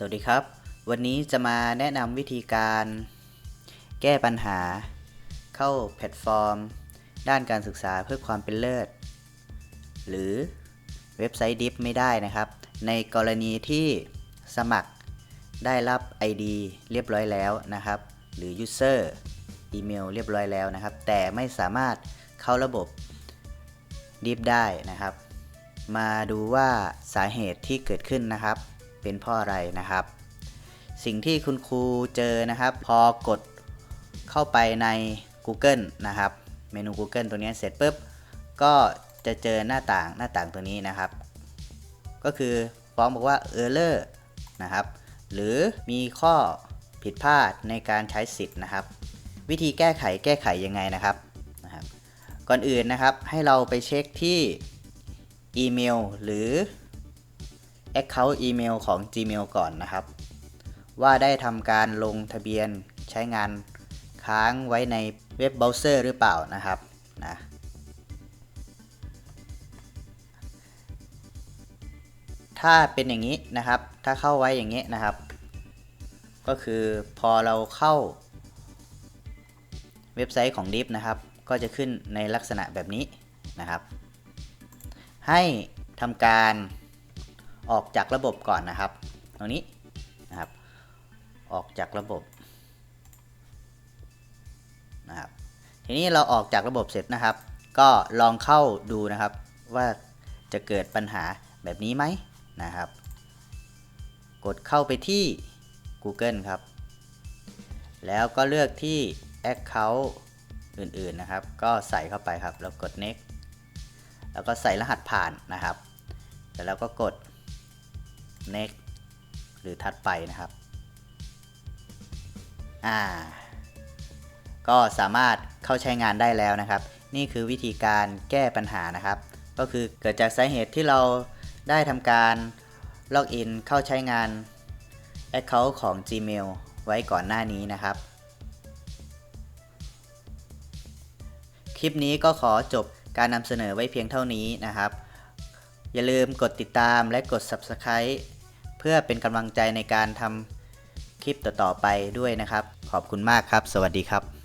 สวัสดีครับ วันนี้จะมาแนะนำวิธีการแก้ปัญหา เข้าแพลตฟอร์ม ด้านการศึกษาเพื่อความเป็นเลิศ หรือเว็บไซต์ดิฟไม่ได้นะครับ ในกรณีที่สมัครได้รับ ID เรียบร้อยแล้วนะครับ หรือ User อีเมลเรียบร้อยแล้วนะครับ แต่ไม่สามารถเข้าระบบดิฟได้นะครับ มาดูว่าสาเหตุที่เกิดขึ้นนะครับ เป็นเพราะอะไรนะครับ สิ่งที่คุณครูเจอนะครับ พอกดเข้าไปใน Google นะครับ เมนู Google ตัวนี้เสร็จปุ๊บ ก็จะเจอหน้าต่างหน้าต่างตัวนี้นะครับ ก็คือฟ้องบอกว่า Error นะครับ หรือมีข้อผิดพลาดในการใช้สิทธิ์นะครับ วิธีแก้ไขแก้ไขยังไงนะครับนะครับ ก่อนอื่นนะครับให้เราไปเช็คที่อีเมลหรือ Account อีเมลของ Gmail ก่อนนะครับ ว่าได้ทำการลงทะเบียนใช้งานค้างไว้ในเว็บเบราว์เซอร์หรือเปล่านะครับนะถ้าเป็นอย่างนี้นะครับ ถ้าเข้าไว้อย่างนี้นะครับ ก็คือพอเราเข้าเว็บไซต์ของ Div นะครับ ก็จะขึ้นในลักษณะแบบนี้นะครับ ให้ทำการ ออกจากระบบก่อนนะครับ ตรงนี้นะครับ ออกจากระบบนะครับ ทีนี้เราออกจากระบบเสร็จนะครับ ก็ลองเข้าดูนะครับ ว่าจะเกิดปัญหาแบบนี้ไหมนะครับ กดเข้าไปที่ Google ครับ แล้วก็เลือกที่ Account อื่นๆนะครับ ก็ใส่เข้าไปครับ แล้วกด next แล้วก็ใส่รหัสผ่านนะครับ แล้วเราก็กด next หรือถัดไปนะครับ อ่า ก็สามารถเข้าใช้งานได้แล้วนะครับ นี่คือวิธีการแก้ปัญหานะครับ ก็คือเกิดจากสาเหตุที่เราได้ทำการล็อกอินเข้าใช้งาน Account ของ Gmail ไว้ก่อนหน้านี้นะครับ คลิปนี้ก็ขอจบการนำเสนอไว้เพียงเท่านี้นะครับ อย่าลืมกดติดตามและกด Subscribe เพื่อเป็นกำลังใจในการทำคลิปต่อๆไปด้วยนะครับ ขอบคุณมากครับ สวัสดีครับ